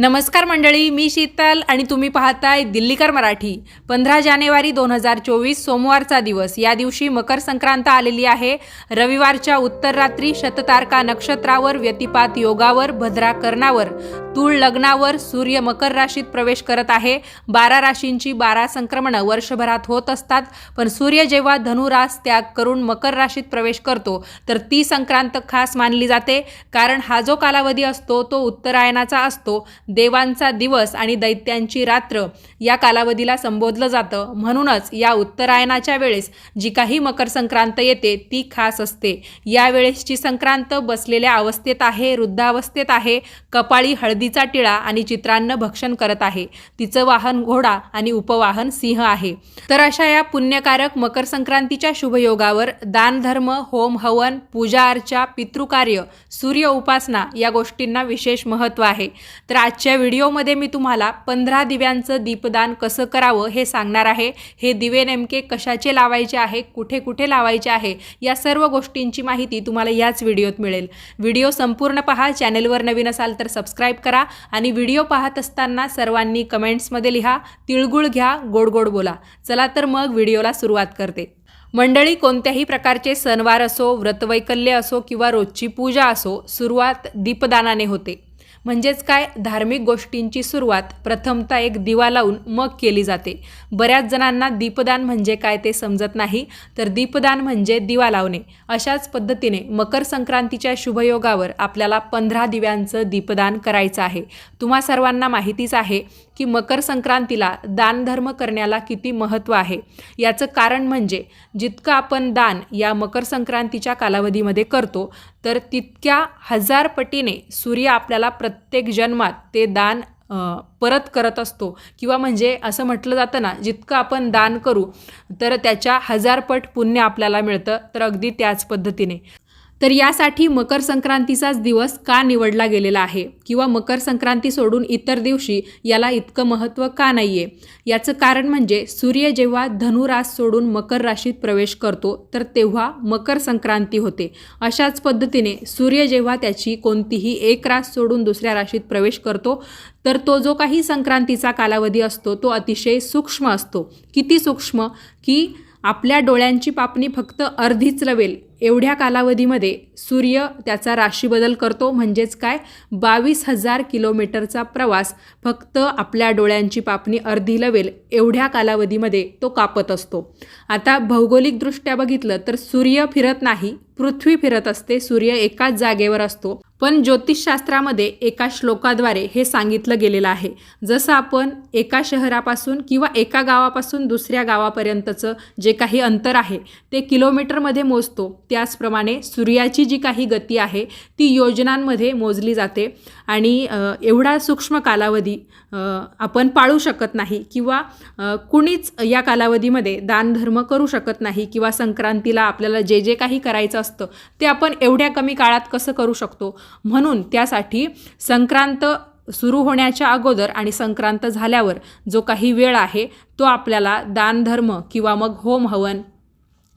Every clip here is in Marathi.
नमस्कार मंडळी मी शीतल आणि तुम्ही पाहताय दिल्लीकर मराठी. पंधरा जानेवारी दोन हजार चोवीस सोमवारचा दिवस. या दिवशी मकर संक्रांत आलेली आहे. रविवारच्या उत्तर रात्री शततारका नक्षत्रावर व्यतिपात योगावर भद्रा कर्णावर तूळ लग्नावर सूर्य मकर राशीत प्रवेश करत आहे. बारा राशींची बारा संक्रमणं वर्षभरात होत असतात पण सूर्य जेव्हा धनुरास त्याग करून मकर राशीत प्रवेश करतो तर ती संक्रांत खास मानली जाते. कारण हा जो कालावधी असतो तो उत्तरायणाचा असतो. देवांचा दिवस आणि दैत्यांची रात्र या कालावधीला संबोधलं जातं. म्हणूनच या उत्तरायणाच्या वेळेस जी काही मकर संक्रांत येते ती खास असते. यावेळेसची संक्रांत बसलेल्या अवस्थेत आहे वृद्धावस्थेत आहे. कपाळी हळदी हळदीचा टिळा आणि चित्रान्न भक्षण करत आहे. तिचं वाहन घोडा आणि उपवाहन सिंह आहे. तर अशा या पुण्यकारक मकर संक्रांतीच्या शुभयोगावर दानधर्म होम हवन पूजा अर्चा पितृकार्य सूर्य उपासना या गोष्टींना विशेष महत्त्व आहे. तर आजच्या व्हिडिओमध्ये मी तुम्हाला पंधरा दिव्यांचं दीपदान कसं करावं हे सांगणार आहे. हे दिवे नेमके कशाचे लावायचे आहे कुठे कुठे लावायचे आहे या सर्व गोष्टींची माहिती तुम्हाला याच व्हिडिओत मिळेल. व्हिडिओ संपूर्ण पहा चॅनेलवर नवीन असाल तर सबस्क्राईब करा करा आणि व्हिडिओ पाहत असताना सर्वांनी कमेंट्समध्ये लिहा तिळगुळ घ्या गोड गोड बोला. चला तर मग व्हिडिओला सुरुवात करते. मंडळी कोणत्याही प्रकारचे सणवार असो व्रतवैकल्य असो किंवा रोजची पूजा असो सुरुवात दीपदानाने होते. म्हणजेच काय? धार्मिक गोष्टींची सुरुवात प्रथमतः एक दिवा लावून मग केली जाते. बऱ्याच जणांना दीपदान म्हणजे काय ते समजत नाही तर दीपदान म्हणजे दिवा लावणे. अशाच पद्धतीने मकर संक्रांतीच्या शुभयोगावर आपल्याला पंधरा दिव्यांचं दीपदान करायचं आहे. तुम्हा सर्वांना माहितीच आहे की मकर संक्रांतीला दानधर्म करण्याला किती महत्त्व आहे. याचं कारण म्हणजे जितकं आपण दान या मकर संक्रांतीच्या कालावधीमध्ये करतो तर तितक्या हजार पटीने सूर्य आपल्याला प्रत्येक जन्मात ते दान परत करत असतो. किंवा म्हणजे असं म्हटलं जातं ना जितकं आपण दान करू तर त्याच्या हजारपट पुण्य आपल्याला मिळतं. तर अगदी त्याच पद्धतीने. तर यासाठी मकर संक्रांतीचाच दिवस का निवडला गेलेला आहे? किंवा मकर संक्रांती सोडून इतर दिवशी याला इतकं महत्त्व का नाही आहे याचं कारण म्हणजे सूर्य जेव्हा धनुरास सोडून मकर राशीत प्रवेश करतो तर तेव्हा मकर संक्रांती होते. अशाच पद्धतीने सूर्य जेव्हा त्याची कोणतीही एक रास सोडून दुसऱ्या राशीत प्रवेश करतो तर तो जो काही संक्रांतीचा कालावधी असतो तो अतिशय सूक्ष्म असतो. किती सूक्ष्म? की आपल्या डोळ्यांची पापणी फक्त अर्धीच रवेल. एवढ्या कालावधीमध्ये सूर्य त्याचा राशीबदल करतो. म्हणजेच काय? बावीस हजार किलोमीटरचा प्रवास फक्त आपल्या डोळ्यांची पापणी अर्धी लवेल एवढ्या कालावधीमध्ये तो कापत असतो. आता भौगोलिकदृष्ट्या बघितलं तर सूर्य फिरत नाही पृथ्वी फिरत असते. सूर्य एकाच जागेवर असतो. पण ज्योतिषशास्त्रामध्ये एका श्लोकाद्वारे हे सांगितलं गेलेलं आहे. जसं आपण एका शहरापासून किंवा एका गावापासून दुसऱ्या गावापर्यंतचं जे काही अंतर आहे ते किलोमीटरमध्ये मोजतो. त्याचप्रमाणे सूर्याची जी काही गती आहे ती योजनांमध्ये मोजली जाते. आणि एवढा सूक्ष्म कालावधी आपण पाळू शकत नाही किंवा कुणीच या कालावधीमध्ये दानधर्म करू शकत नाही किंवा संक्रांतीला आपल्याला जे जे काही करायचं असतं ते आपण एवढ्या कमी काळात कसं करू शकतो? म्हणून त्यासाठी संक्रांत सुरू होण्याच्या अगोदर आणि संक्रांत झाल्यावर जो काही वेळ आहे तो आपल्याला दानधर्म किंवा मग होम हवन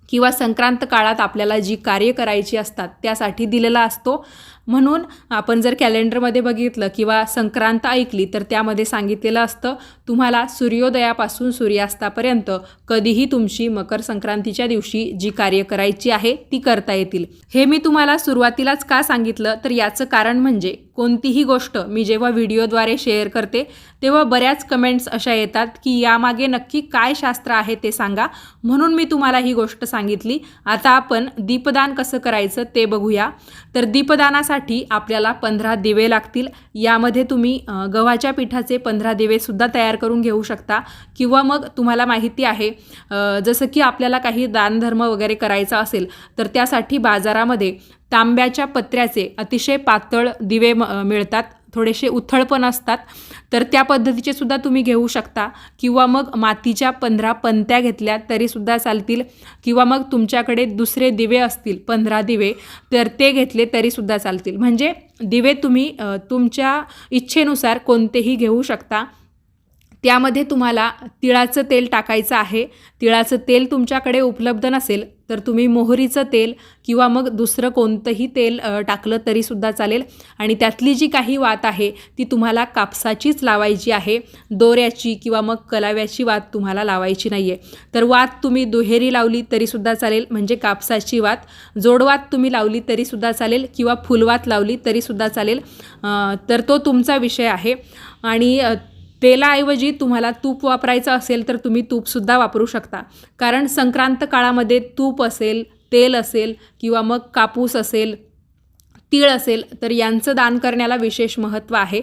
किंवा संक्रांत काळात आपल्याला जी कार्य करायची असतात त्यासाठी दिलेला असतो. म्हणून आपण जर कॅलेंडरमध्ये बघितलं किंवा संक्रांत ऐकली तर त्यामध्ये सांगितलेलं असतं तुम्हाला सूर्योदयापासून सूर्यास्तापर्यंत कधीही तुमची मकर संक्रांतीच्या दिवशी जी कार्य करायची आहे ती करता येतील. हे मी तुम्हाला सुरुवातीलाच का सांगितलं? तर याचं कारण म्हणजे कोणतीही गोष्ट मी जेव्हा व्हिडिओद्वारे शेअर करते तेव्हा बऱ्याच कमेंट्स अशा येतात की यामागे नक्की काय शास्त्र आहे ते सांगा. म्हणून मी तुम्हाला ही गोष्ट सांगितली. आता आपण दीपदान कसं करायचं ते बघूया. तर दीपदानासाठी आपल्याला पंधरा दिवे लागतील. यामध्ये तुम्ही गव्हाच्या पिठाचे पंधरा दिवेसुद्धा तयार करून घेऊ शकता. किंवा मग तुम्हाला माहिती आहे जसं की आपल्याला काही दानधर्म वगैरे करायचा असेल तर त्यासाठी बाजारामध्ये तांब्याच्या पत्र्याचे अतिशय पातळ दिवे म- मिळतात. थोडेसे उथळ पण असतात. तर त्या पद्धतीचे सुद्धा तुम्ही घेऊ शकता. किंवा मग मातीच्या पंधरा पंत्या घेतल्या तरीसुद्धा चालतील. किंवा मग तुमच्याकडे दुसरे दिवे असतील पंधरा दिवे तर ते घेतले तरीसुद्धा चालतील. म्हणजे दिवे तुम्ही तुमच्या इच्छेनुसार कोणतेही घेऊ शकता. त्यामध्ये तुम्हाला तिळाचं तेल टाकायचं आहे. तिळाचं तेल तुमच्याकडे उपलब्ध नसेल तर तुम्ही मोहरीचं तेल किंवा मग दुसरं कोणतंही तेल टाकलं तरीसुद्धा चालेल. आणि त्यातली जी काही वात आहे ती तुम्हाला कापसाचीच लावायची आहे. दोऱ्याची किंवा मग कलाव्याची वात तुम्हाला लावायची नाही आहे तर वात तुम्ही दुहेरी लावली तरीसुद्धा चालेल म्हणजे कापसाची वात. जोडवात तुम्ही लावली तरीसुद्धा चालेल किंवा फुलवात लावली तरीसुद्धा चालेल. तर तो तुमचा विषय आहे. आणि तेलाऐवजी तुम्हाला तूप वापरायचं असेल तर तुम्ही तूपसुद्धा वापरू शकता. कारण संक्रांत काळामध्ये तूप असेल तेल असेल किंवा मग कापूस असेल तीळ असेल तर यांचं दान करण्याला विशेष महत्त्व आहे.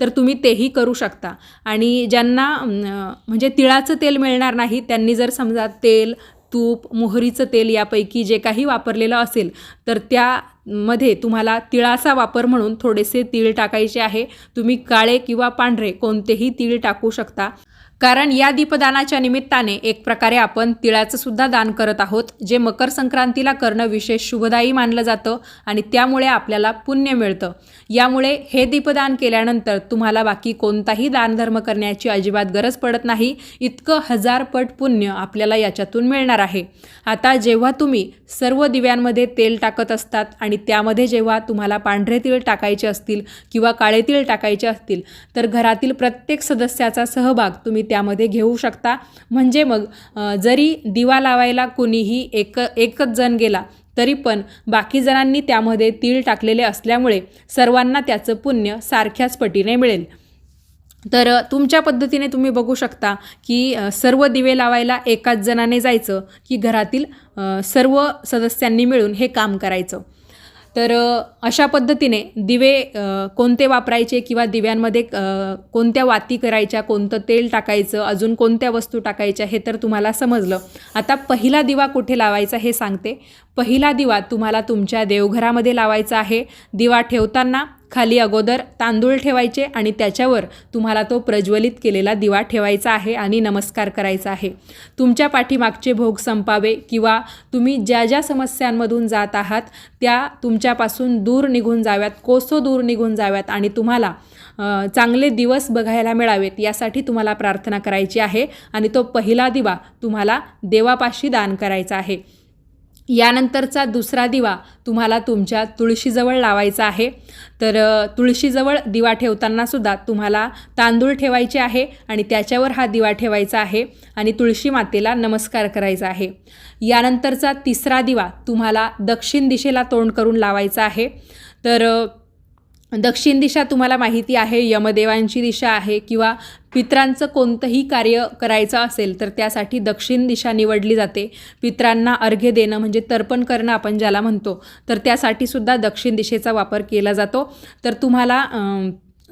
तर तुम्ही तेही करू शकता. आणि ज्यांना म्हणजे तिळाचं तेल मिळणार नाही त्यांनी जर समजा तेल तूप मोहरीचं तेल यापैकी जे काही वापरलेलं असेल तर त्या मध्ये तुम्हाला तिळाचा वापर म्हणून थोडेसे तीळ टाकायचे आहे. तुम्ही काळे किंवा पांढरे कोणतेही तीळ टाकू शकता. कारण या दीपदानाच्या निमित्ताने एक प्रकारे आपण तिळाचं सुद्धा दान करत आहोत जे मकर संक्रांतीला करणं विशेष शुभदायी मानलं जातं आणि त्यामुळे आपल्याला पुण्य मिळतं. यामुळे हे दीपदान केल्यानंतर तुम्हाला बाकी कोणताही दानधर्म करण्याची अजिबात गरज पडत नाही इतकं हजारपट पुण्य आपल्याला याच्यातून मिळणार आहे. आता जेव्हा तुम्ही सर्व दिव्यांमध्ये तेल टाकत असतात आणि त्यामध्ये जेव्हा तुम्हाला पांढरे तीळ टाकायचे असतील किंवा काळे तीळ टाकायचे असतील तर घरातील प्रत्येक सदस्याचा सहभाग तुम्ही त्यामध्ये घेऊ शकता. म्हणजे मग जरी दिवा लावायला कोणीही एक एकच जण गेला तरी पण बाकी जणांनी त्यामध्ये तीळ टाकलेले असल्यामुळे सर्वांना त्याचं पुण्य सारख्याच पटीने मिळेल. तर तुमच्या पद्धतीने तुम्ही बघू शकता की सर्व दिवे लावायला एकाच जणाने जायचं की घरातील सर्व सदस्यांनी मिळून हे काम करायचं. तर अशा पद्धतीने दिवे कोणते वापरायचे किंवा दिव्यांमध्ये कोणत्या वाती करायच्या कोणतं तेल टाकायचं अजून कोणत्या वस्तू टाकायच्या हे तर तुम्हाला समजलं. आता पहिला दिवा कुठे लावायचा हे सांगते. पहिला दिवा तुम्हाला तुमच्या देवघरामध्ये लावायचा आहे. दिवा ठेवताना खाली अगोदर तांदूळ ठेवायचे आणि त्याच्यावर तुम्हाला तो प्रज्वलित केलेला दिवा ठेवायचा आहे आणि नमस्कार करायचा आहे. तुमच्या पाठीमागचे भोग संपावे किंवा तुम्ही ज्या ज्या समस्यांमधून जात आहात त्या तुमच्यापासून दूर निघून जाव्यात कोसो दूर निघून जाव्यात आणि तुम्हाला चांगले दिवस बघायला मिळावेत यासाठी तुम्हाला प्रार्थना करायची आहे आणि तो पहिला दिवा तुम्हाला देवापाशी दान करायचा आहे. यानंतरचा दुसरा दिवा तुम्हाला तुमच्या तुळशीजवळ लावायचा आहे. तर तुळशीजवळ दिवा ठेवतानासुद्धा तुम्हाला तांदूळ ठेवायचे आहे आणि त्याच्यावर हा दिवा ठेवायचा आहे आणि तुळशी मातेला नमस्कार करायचा आहे. यानंतरचा तिसरा दिवा तुम्हाला दक्षिण दिशेला तोंड करून लावायचा आहे. तर दक्षिण दिशा तुम्हाला माहिती आहे यमदेवांची दिशा आहे किंवा पित्रांचं कोणतंही कार्य करायचं असेल तर त्यासाठी दक्षिण दिशा निवडली जाते. पित्रांना अर्घ्य देणं म्हणजे तर्पण करणं आपण ज्याला म्हणतो तर त्यासाठी सुद्धा दक्षिण दिशेचा वापर केला जातो. तर तुम्हाला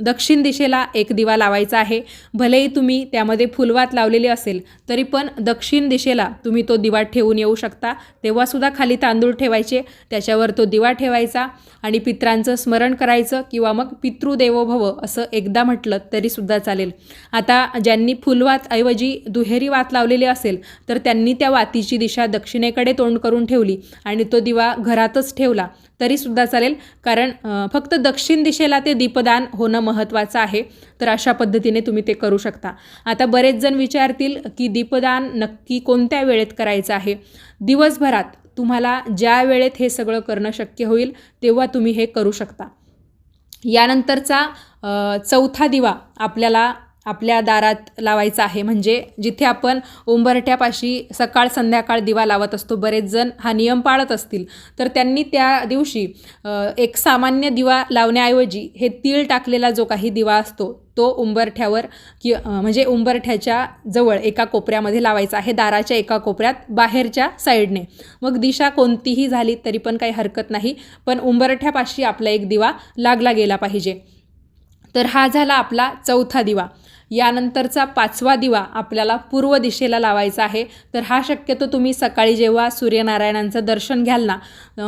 दक्षिण दिशेला एक दिवा लावायचा आहे. भलेही तुम्ही त्यामध्ये फुलवात लावलेली असेल तरी पण दक्षिण दिशेला तुम्ही तो दिवा ठेवून येऊ शकता. तेव्हासुद्धा खाली तांदूळ ठेवायचे त्याच्यावर तो दिवा ठेवायचा आणि पित्रांचं स्मरण करायचं किंवा मग पितृदेवो भव असं एकदा म्हटलं तरीसुद्धा चालेल. आता ज्यांनी फुलवात ऐवजी दुहेरी वात लावलेली असेल तर त्यांनी त्या वातीची दिशा दक्षिणेकडे तोंड करून ठेवली आणि तो दिवा घरातच ठेवला. तरीसुद्धा चालेल. कारण फक्त दक्षिण दिशेला ते दीपदान होणं महत्त्वाचं आहे. तर अशा पद्धतीने तुम्ही ते करू शकता. आता बरेच जण विचारतील की दीपदान नक्की कोणत्या वेळेत करायचं आहे? दिवसभरात तुम्हाला ज्या वेळेत हे सगळं करणं शक्य होईल तेव्हा तुम्ही हे करू शकता. यानंतरचा चौथा दिवा आपल्याला आपल्या दारात लावायचा आहे. म्हणजे जिथे आपण उंबरठ्यापाशी सकाळ संध्याकाळ दिवा लावत असतो बरेच जण हा नियम पाळत असतील. तर त्यांनी त्या दिवशी एक सामान्य दिवा लावण्याऐवजी हे तीळ टाकलेला जो काही दिवा असतो तो उंबरठ्यावर कि म्हणजे उंबरठ्याच्या जवळ एका कोपऱ्यामध्ये लावायचा आहे दाराच्या एका कोपऱ्यात बाहेरच्या साईडने. मग दिशा कोणतीही झाली तरी पण काही हरकत नाही. पण उंबरठ्यापाशी आपला एक दिवा लागला गेला पाहिजे. तर हा झाला आपला चौथा दिवा. यानंतरचा पाचवा दिवा आपल्याला पूर्व दिशेला लावायचा आहे. तर हा शक्यतो तुम्ही सकाळी जेव्हा सूर्यनारायणांचं दर्शन घ्याल ना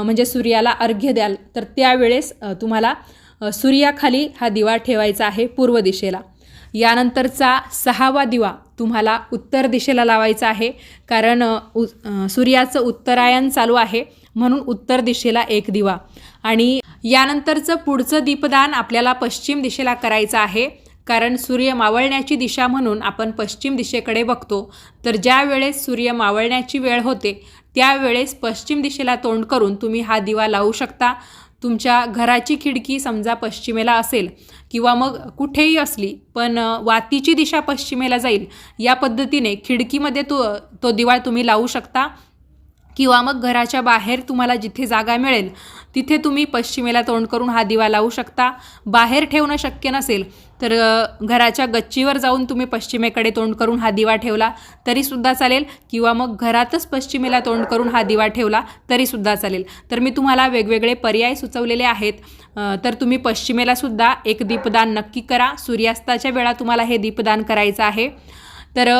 म्हणजे सूर्याला अर्घ्य द्याल तर त्यावेळेस तुम्हाला सूर्याखाली हा दिवा ठेवायचा आहे पूर्व दिशेला. यानंतरचा सहावा दिवा तुम्हाला उत्तर दिशेला लावायचा आहे. कारण उ सूर्याचं उत्तरायण चालू आहे. म्हणून उत्तर दिशेला एक दिवा. आणि यानंतरचं पुढचं दीपदान आपल्याला पश्चिम दिशेला करायचं आहे. कारण सूर्य मावळण्याची दिशा म्हणून आपण पश्चिम दिशेकडे बघतो. तर ज्या वेळेस सूर्य मावळण्याची वेळ होते त्यावेळेस पश्चिम दिशेला तोंड करून तुम्ही हा दिवा लावू शकता. तुमच्या घराची खिडकी समजा पश्चिमेला असेल किंवा मग कुठेही असली पण वातीची दिशा पश्चिमेला जाईल. या पद्धतीने खिडकीमध्ये तो तो दिवा तुम्ही लावू शकता. किंवा मग घराच्या बाहेर तुम्हाला जिथे जागा मिळेल तिथे तुम्ही पश्चिमेला तोंड करून हा दिवा लावू शकता. बाहेर ठेवणं शक्य नसेल तर घराच्या गच्चीवर जाऊन तुम्ही पश्चिमेकडे तोंड करून हा दिवा ठेवला तरीसुद्धा चालेल किंवा मग घरातच पश्चिमेला तोंड करून हा दिवा ठेवला तरीसुद्धा चालेल. तर मी तुम्हाला वेगवेगळे पर्याय सुचवलेले आहेत. तर तुम्ही पश्चिमेलासुद्धा एक दीपदान नक्की करा. सूर्यास्ताच्या वेळा तुम्हाला हे दीपदान करायचं आहे. तर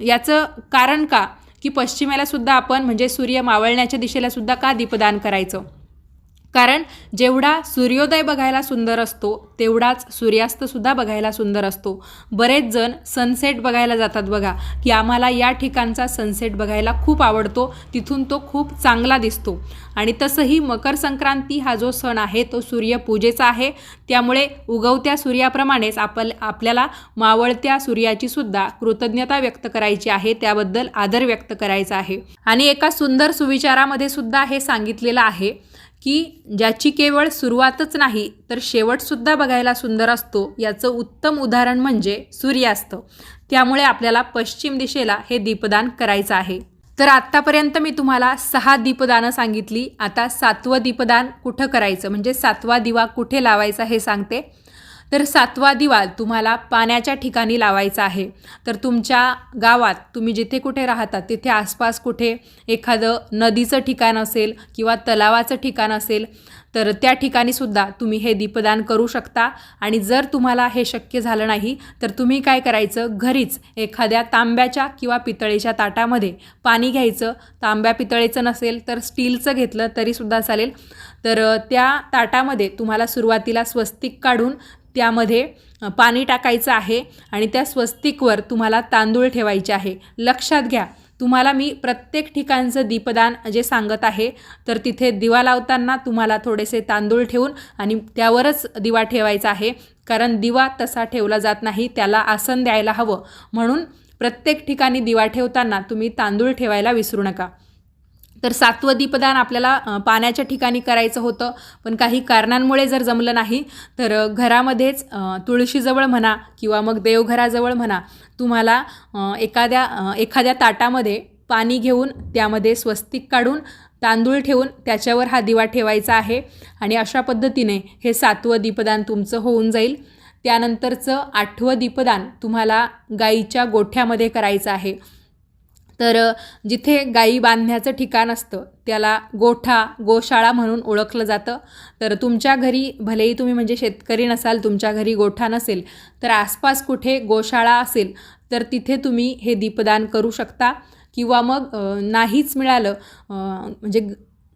याचं कारण का? की पश्चिमेला सुद्धा आपण म्हणजे सूर्य मावळण्याच्या दिशेला सुद्धा का दीपदान करायचं? कारण जेवढा सूर्योदय बघायला सुंदर असतो तेवढाच सूर्यास्तसुद्धा बघायला सुंदर असतो. बरेच जण सनसेट बघायला जातात बघा की आम्हाला या ठिकाणचा सनसेट बघायला खूप आवडतो तिथून तो खूप चांगला दिसतो. आणि तसंही मकर संक्रांती हा जो सण आहे तो सूर्यपूजेचा आहे. त्यामुळे उगवत्या सूर्याप्रमाणेच आपण आपल्याला मावळत्या सूर्याची सुद्धा कृतज्ञता व्यक्त करायची आहे त्याबद्दल आदर व्यक्त करायचा आहे. आणि एका सुंदर सुविचारामध्ये सुद्धा हे सांगितलेलं आहे की ज्याची केवळ सुरुवातच नाही तर शेवटसुद्धा बघायला सुंदर असतो. याचं उत्तम उदाहरण म्हणजे सूर्यास्त. त्यामुळे आपल्याला पश्चिम दिशेला हे दीपदान करायचं आहे. तर आत्तापर्यंत मी तुम्हाला सहा दीपदानं सांगितली. आता सातवं दीपदान कुठं करायचं? म्हणजे सातवा दिवा कुठे लावायचा हे सांगते. तर सातवा दिवा तुम्हाला पाण्याच्या ठिकाणी लावायचा आहे. तर तुमच्या गावात तुम्ही जिथे कुठे राहतात तिथे आसपास कुठे एखादं नदीचं ठिकाण असेल किंवा तलावाचं ठिकाण असेल तर त्या ठिकाणीसुद्धा तुम्ही हे दीपदान करू शकता. आणि जर तुम्हाला हे शक्य झालं नाही तर तुम्ही काय करायचं? घरीच एखाद्या तांब्याच्या किंवा पितळेच्या ताटामध्ये पाणी घ्यायचं. तांब्या पितळेचं नसेल तर स्टीलचं घेतलं तरीसुद्धा चालेल. तर त्या ताटामध्ये तुम्हाला सुरुवातीला स्वस्तिक काढून त्यामध्ये पाणी टाकायचं आहे आणि त्या स्वस्तिकवर तुम्हाला तांदूळ ठेवायचे आहे. लक्षात घ्या तुम्हाला मी प्रत्येक ठिकाणचं दीपदान जे सांगत आहे तर तिथे दिवा लावताना तुम्हाला थोडेसे तांदूळ ठेवून आणि त्यावरच दिवा ठेवायचा आहे. कारण दिवा तसा ठेवला जात नाही त्याला आसन द्यायला हवं. म्हणून प्रत्येक ठिकाणी दिवा ठेवताना तुम्ही तांदूळ ठेवायला विसरू नका. तर सातवं दीपदान आपल्याला पाण्याच्या ठिकाणी करायचं होतं. पण काही कारणांमुळे जर जमलं नाही तर घरामध्येच तुळशीजवळ म्हणा किंवा मग देवघराजवळ म्हणा तुम्हाला एखाद्या एखाद्या ताटामध्ये पाणी घेऊन त्यामध्ये स्वस्तिक काढून तांदूळ ठेवून त्याच्यावर हा दिवा ठेवायचा आहे. आणि अशा पद्धतीने हे सातवं दीपदान तुमचं होऊन जाईल. त्यानंतरचं आठवं दीपदान तुम्हाला गाईच्या गोठ्यामध्ये करायचं आहे. तर जिथे गाई बांधण्याचं ठिकाण असतं त्याला गोठा गोशाळा म्हणून ओळखलं जातं. तर तुमच्या घरी भलेही तुम्ही म्हणजे शेतकरी नसाल तुमच्या घरी गोठा नसेल तर आसपास कुठे गोशाळा असेल तर तिथे तुम्ही हे दीपदान करू शकता. किंवा मग नाहीच मिळालं म्हणजे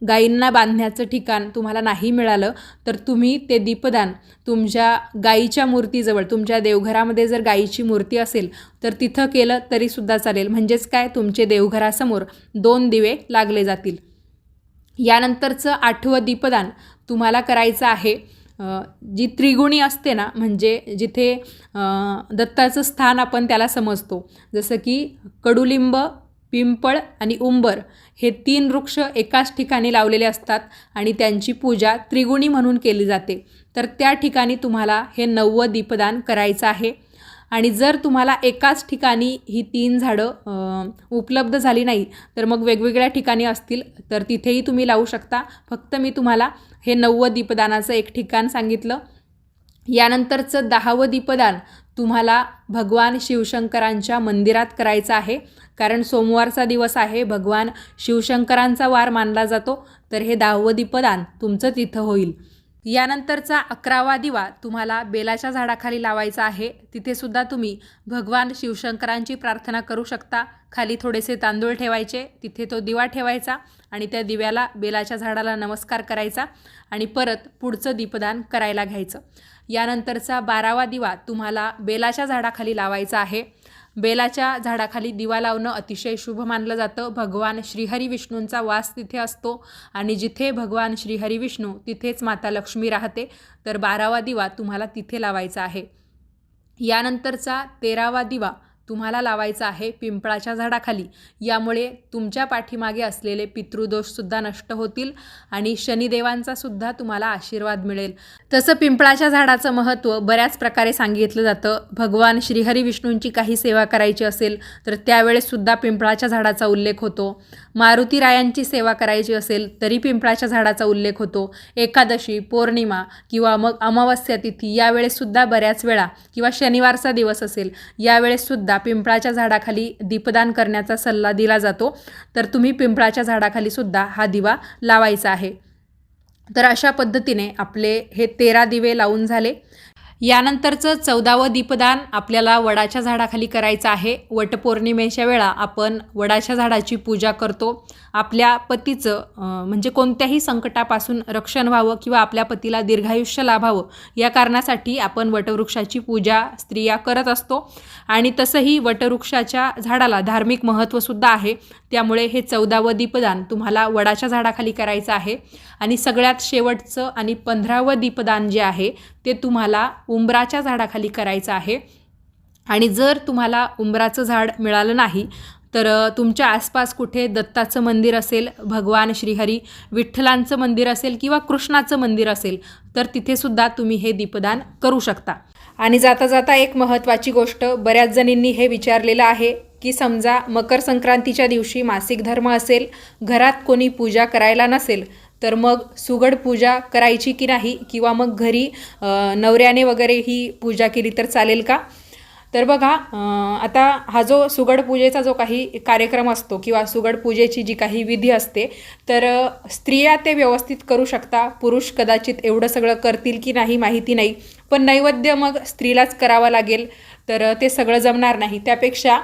गाईंना बांधण्याचं ठिकाण तुम्हाला नाही मिळालं तर तुम्ही ते दीपदान तुमच्या गाईच्या मूर्तीजवळ तुमच्या देवघरामध्ये जर गाईची मूर्ती असेल तर तिथं केलं तरीसुद्धा चालेल. म्हणजेच काय? तुमचे देवघरासमोर दोन दिवे लागले जातील. यानंतरचं आठवं दीपदान तुम्हाला करायचं आहे. जी त्रिगुणी असते ना म्हणजे जिथे दत्ताचं स्थान आपण त्याला समजतो. जसं की कडुलिंब पिंपळ आणि उंबर हे तीन वृक्ष एकाच ठिकाणी लावलेले असतात आणि त्यांची पूजा त्रिगुणी म्हणून केली जाते. तर त्या ठिकाणी तुम्हाला हे नववं दीपदान करायचं आहे. आणि जर तुम्हाला एकाच ठिकाणी ही तीन झाडं उपलब्ध झाली नाही तर मग वेगवेगळ्या ठिकाणी असतील तर तिथेही तुम्ही लावू शकता. फक्त मी तुम्हाला हे नववं दीपदानाचं एक ठिकाण सांगितलं. यानंतरचं दहावं दीपदान तुम्हाला भगवान शिवशंकरांच्या मंदिरात करायचं आहे. कारण सोमवारचा दिवस आहे भगवान शिवशंकरांचा वार मानला जातो. तर हे दहावं दीपदान तुमचं तिथं होईल. यानंतरचा अकरावा दिवा तुम्हाला बेलाच्या झाडाखाली लावायचा आहे. तिथेसुद्धा तुम्ही भगवान शिवशंकरांची प्रार्थना करू शकता. खाली थोडेसे तांदूळ ठेवायचे तिथे तो दिवा ठेवायचा आणि त्या दिव्याला बेलाच्या झाडाला नमस्कार करायचा आणि परत पुढचं दीपदान करायला घ्यायचं. यानंतरचा बारावा दिवा तुम्हाला बेलाच्या झाडाखाली लावायचा आहे. बेलाच्या झाडाखाली दिवा लावणं अतिशय शुभ मानलं जातं. भगवान श्रीहरी विष्णूंचा वास तिथे असतो आणि जिथे भगवान श्रीहरी विष्णू तिथेच माता लक्ष्मी राहते. तर बारावा दिवा तुम्हाला तिथे लावायचा आहे. यानंतरचा तेरावा दिवा तुम्हाला लावायचा आहे पिंपळाच्या झाडाखाली. यामुळे तुमच्या पाठीमागे असलेले पितृदोषसुद्धा नष्ट होतील आणि शनिदेवांचा सुद्धा तुम्हाला आशीर्वाद मिळेल. तसं पिंपळाच्या झाडाचं महत्त्व बऱ्याच प्रकारे सांगितलं जातं. भगवान श्रीहरी विष्णूंची काही सेवा करायची असेल तर त्यावेळेससुद्धा पिंपळाच्या झाडाचा उल्लेख होतो. मारुती रायांची सेवा करायची असेल तरी पिंपळाच्या झाडाचा उल्लेख होतो. एकादशी पौर्णिमा किंवा मग अमावस्या तिथी यावेळेससुद्धा बऱ्याच वेळा किंवा शनिवारचा दिवस असेल यावेळेससुद्धा पिंपळाच्या झाडाखाली दीपदान करण्याचा सल्ला दिला जातो. तर तुम्ही पिंपळाच्या झाडाखालीसुद्धा हा दिवा लावायचा आहे. तर अशा पद्धतीने आपले हे तेरा दिवे लावून झाले. यानंतरचं चौदावं दीपदान आपल्याला वडाच्या झाडाखाली करायचं आहे. वटपौर्णिमेच्या वेळा आपण वडाच्या झाडाची पूजा करतो. आपल्या पतीचं म्हणजे कोणत्याही संकटापासून रक्षण व्हावं किंवा आपल्या पतीला दीर्घायुष्य लाभावं या कारणासाठी आपण वटवृक्षाची पूजा स्त्रिया करत असतो. आणि तसंही वटवृक्षाच्या झाडाला धार्मिक महत्त्वसुद्धा आहे. त्यामुळे हे चौदावं दीपदान तुम्हाला वडाच्या झाडाखाली करायचं आहे. आणि सगळ्यात शेवटचं आणि पंधरावं दीपदान जे आहे ते तुम्हाला उंबराच्या झाडाखाली करायचं आहे. आणि जर तुम्हाला उंबराचं झाड मिळालं नाही तर तुमच्या आसपास कुठे दत्ताचं मंदिर असेल भगवान श्रीहरी विठ्ठलांचं मंदिर असेल किंवा कृष्णाचं मंदिर असेल तर तिथेसुद्धा तुम्ही हे दीपदान करू शकता. आणि जाता जाता एक महत्त्वाची गोष्ट बऱ्याच जणींनी हे विचारलेलं आहे की समजा मकर संक्रांतीच्या दिवशी मासिक धर्म असेल घरात कोणी पूजा करायला नसेल तर मग सुगड पूजा करायची की नाही? किंवा मग घरी नवऱ्याने वगैरे ही पूजा केली तर चालेल का? तर बघा आता हा जो सुगड पूजेचा जो काही कार्यक्रम असतो किंवा सुगड पूजेची जी काही विधी असते तर स्त्रिया ते व्यवस्थित करू शकता पुरुष कदाचित एवढं सगळं करतील की नाही माहिती नाही पण नैवेद्य मग स्त्रीलाच करावा लागेल तर ते सगळं जमणार नाही. त्यापेक्षा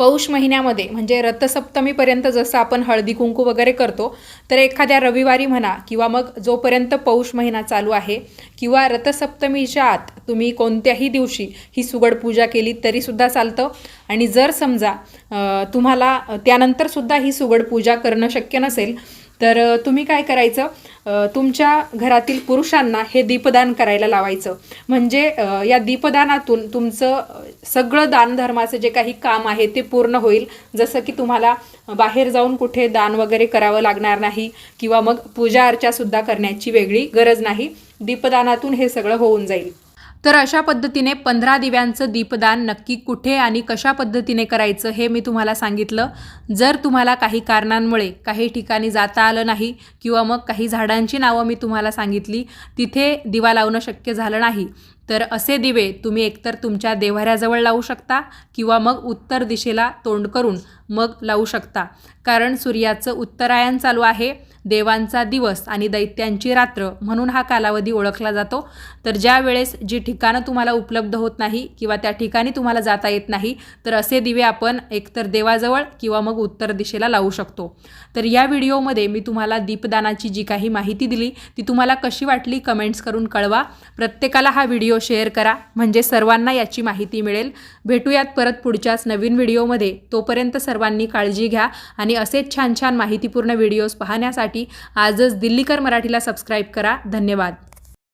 पौष महिन्यामध्ये म्हणजे रथसप्तमीपर्यंत जसं आपण हळदी कुंकू वगैरे करतो तर एखाद्या रविवारी म्हणा किंवा मग जोपर्यंत पौष महिना चालू आहे किंवा रथसप्तमीच्या आत तुम्ही कोणत्याही दिवशी ही सुगड पूजा केली तरीसुद्धा चालतं. आणि जर समजा तुम्हाला त्यानंतरसुद्धा ही सुगड पूजा करणं शक्य नसेल तर तुम्ही काय करायचं? तुमच्या घरातील पुरुषांना हे दीपदान करायला लावायचं. म्हणजे या दीपदानातून तुमचं सगळं दानधर्माचं जे काही काम आहे ते पूर्ण होईल. जसं की तुम्हाला बाहेर जाऊन कुठे दान वगैरे करावं लागणार नाही किंवा मग पूजा अर्चासुद्धा करण्याची वेगळी गरज नाही. दीपदानातून हे सगळं होऊन जाईल. तर अशा पद्धतीने पंधरा दिव्यांचं दीपदान नक्की कुठे आणि कशा पद्धतीने करायचं हे मी तुम्हाला सांगितलं. जर तुम्हाला काही कारणांमुळे काही ठिकाणी जाता आलं नाही किंवा मग काही झाडांची नावं मी तुम्हाला सांगितली तिथे दिवा लावणं शक्य झालं नाही तर असे दिवे तुम्ही एकतर तुमच्या देव्हाऱ्याजवळ लावू शकता किंवा मग उत्तर दिशेला तोंड करून मग लावू शकता. कारण सूर्याचं उत्तरायण चालू आहे देवांचा दिवस आणि दैत्यांची रात्र म्हणून हा कालावधी ओळखला जातो. तर ज्या वेळेस जी ठिकाणं तुम्हाला उपलब्ध होत नाही किंवा त्या ठिकाणी तुम्हाला जाता येत नाही तर असे दिवे आपण एकतर देवाजवळ किंवा मग उत्तर दिशेला लावू शकतो. तर या व्हिडिओमध्ये मी तुम्हाला दीपदानाची जी काही माहिती दिली ती तुम्हाला कशी वाटली कमेंट्स करून कळवा. प्रत्येकाला हा व्हिडिओ शेअर करा म्हणजे सर्वांना याची माहिती मिळेल. भेटूयात परत पुढच्याच नवीन व्हिडिओमध्ये. तोपर्यंत सर्वांनी काळजी घ्या आणि असेच छान छान माहितीपूर्ण व्हिडिओज पाहण्यासाठी पाहण्यासाठी आजच दिल्लीकर मराठीला सबस्क्राईब करा. धन्यवाद.